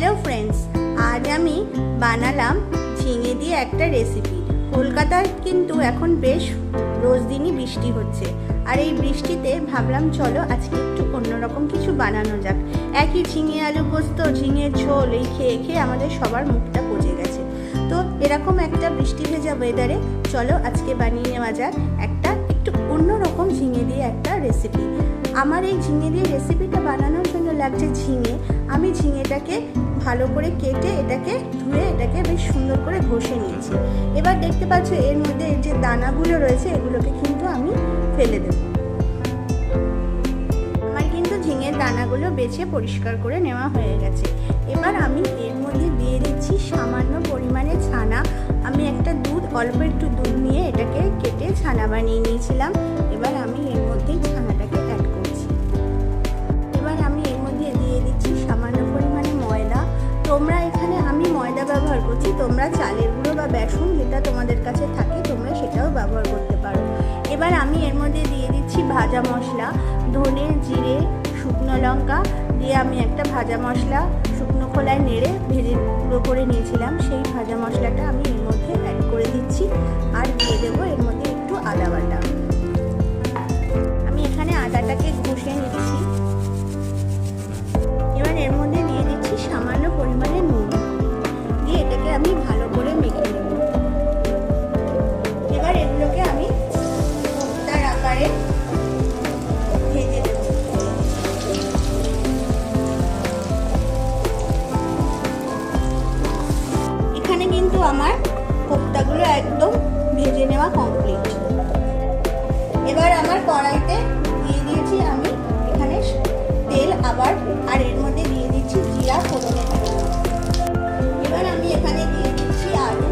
Hello friends আজ আমি বানালাম ঝিঙে দিয়ে একটা রেসিপি কলকাতায় কিন্তু এখন বেশ রোজ দিনই বৃষ্টি হচ্ছে। আর এই বৃষ্টিতে ভাবলাম, চলো আজকে একটু অন্যরকম কিছু বানানো যাক। একই ঝিঙে আলু পোস্ত, ঝিঙে ঝোল, এই খেয়ে খেয়ে আমাদের সবার মুখটা পচে গেছে। তো এরকম একটা বৃষ্টি ভেজা ওয়েদারে চলো আজকে বানিয়ে নেওয়া যাক একটা একটু অন্যরকম ঝিঙে দিয়ে একটা রেসিপি আমার এই ঝিঙে দিয়ে রেসিপিটা বানানোর জন্য লাগছে ঝিঙে। আমি ঝিঙেটাকে ভালো করে কেটে এটাকে ধুয়ে এটাকে বেশ সুন্দর করে ঘষে নিয়েছি। এবার দেখতে পাচ্ছ এর মধ্যে এর যে দানাগুলো রয়েছে, এগুলোকে কিন্তু আমি ফেলে দেব। আমার কিন্তু ঝিঙের দানাগুলো বেছে পরিষ্কার করে নেওয়া হয়ে গেছে। এবার আমি এর মধ্যে দিয়ে দিচ্ছি সামান্য পরিমাণে ছানা। আমি একটা দুধ, অল্প একটু দুধ নিয়ে এটাকে কেটে ছানা বানিয়ে নিয়েছিলাম। এবার আমি এর তোমরা চালের গুঁড়ো বা বেসন যেটা তোমাদের কাছে থাকে, তোমরা সেটাও ব্যবহার করতে পারো। এবার আমি এর মধ্যে দিয়ে দিচ্ছি ভাজা মশলা, ধনে, জিরে, শুকনো লঙ্কা দিয়ে আমি একটা ভাজা মশলা শুকনো খোলায় নেড়ে ভেজে গুঁড়ো করে নিয়েছিলাম। সেই ভাজা মশলাটা আমি এর মধ্যে অ্যাড করে দিচ্ছি। আর দিয়ে দেবো এর মধ্যে কিন্তু আমার কোপ্তাগুলো একদম ভেজে নেওয়া কমপ্লিট এবার আমার কড়াইতে দিয়ে দিয়েছি আমি এখানে তেল আবার, আর এর মধ্যে দিয়ে দিচ্ছি জিরা ফোড়নের এবার আমি এখানে দিয়ে দিচ্ছি আলু।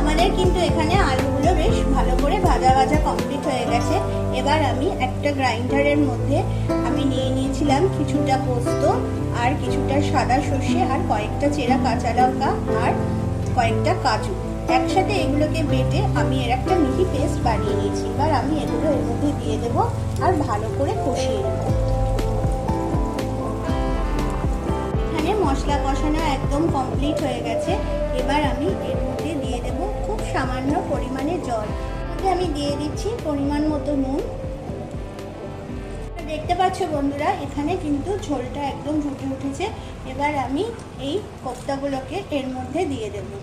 আমাদের কিন্তু এখানে আলুগুলো বেশ ভালো করে ভাজা ভাজা কমপ্লিট হয়ে গেছে। এবার আমি একটা গ্রাইন্ডারের মধ্যে আমি নিয়ে নিয়েছিলাম কিছুটা পোস্ত আর কিছুটা সাদা সর্ষে আর কয়েকটা চেরা কাঁচা লঙ্কা আর কয়েকটা কাজু। একসাথে এগুলোকে বেটে আমি এর একটা মিহি পেস্ট বানিয়ে নিয়েছি। এবার আমি এগুলো এর মধ্যে দিয়ে দেবো আর ভালো করে কষিয়ে নেব। এখানে মশলা কষানো একদম কমপ্লিট হয়ে গেছে। এবার আমি এর মধ্যে দিয়ে দেব খুব সামান্য পরিমাণে জল। মধ্যে আমি দিয়ে দিচ্ছি পরিমাণ মতো নুন। দেখতে পাচ্ছ বন্ধুরা, এখানে কিন্তু ঝোলটা একদম ফুটে উঠেছে। এবার আমি এই কোপ্তাগুলোকে এর মধ্যে দিয়ে দেবো।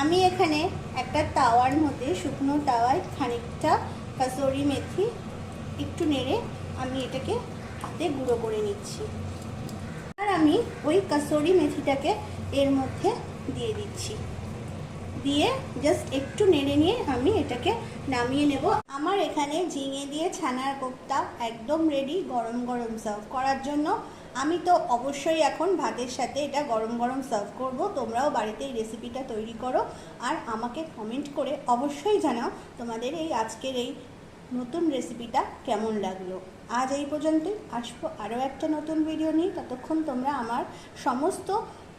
আমি এখানে একটা তাওয়ার মধ্যে, শুকনো তাওয়ায় খানিকটা কাসরি মেথি একটু নেড়ে আমি এটাকে হাতে গুঁড়ো করে নিচ্ছি। আর আমি ওই কাসরি মেথিটাকে এর মধ্যে দিয়ে দিচ্ছি। দিয়ে জাস্ট একটু নেড়ে নিয়ে আমি এটাকে নামিয়ে নেব। আমার এখানে ঝিঙে দিয়ে ছানার কোপ্তা একদম রেডি গরম গরম সার্ভ করার জন্য। আমি তো অবশ্যই এখন ভাতের সাথে এটা গরম গরম সার্ভ করব। তোমরাও বাড়িতে এই রেসিপিটা তৈরি করো। আর আমাকে কমেন্ট করে অবশ্যই জানাও তোমাদের এই আজকের এই নতুন রেসিপিটা কেমন লাগল। আজ এই পর্যন্তই। আসব আরও একটা নতুন ভিডিও নিয়ে। ততক্ষণ তোমরা আমার সমস্ত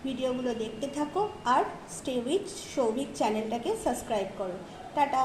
ভিডিওগুলো দেখতে থাকো আর স্টে উইথ সৌভিক চ্যানেলটাকে সাবস্ক্রাইব করো। টাটা।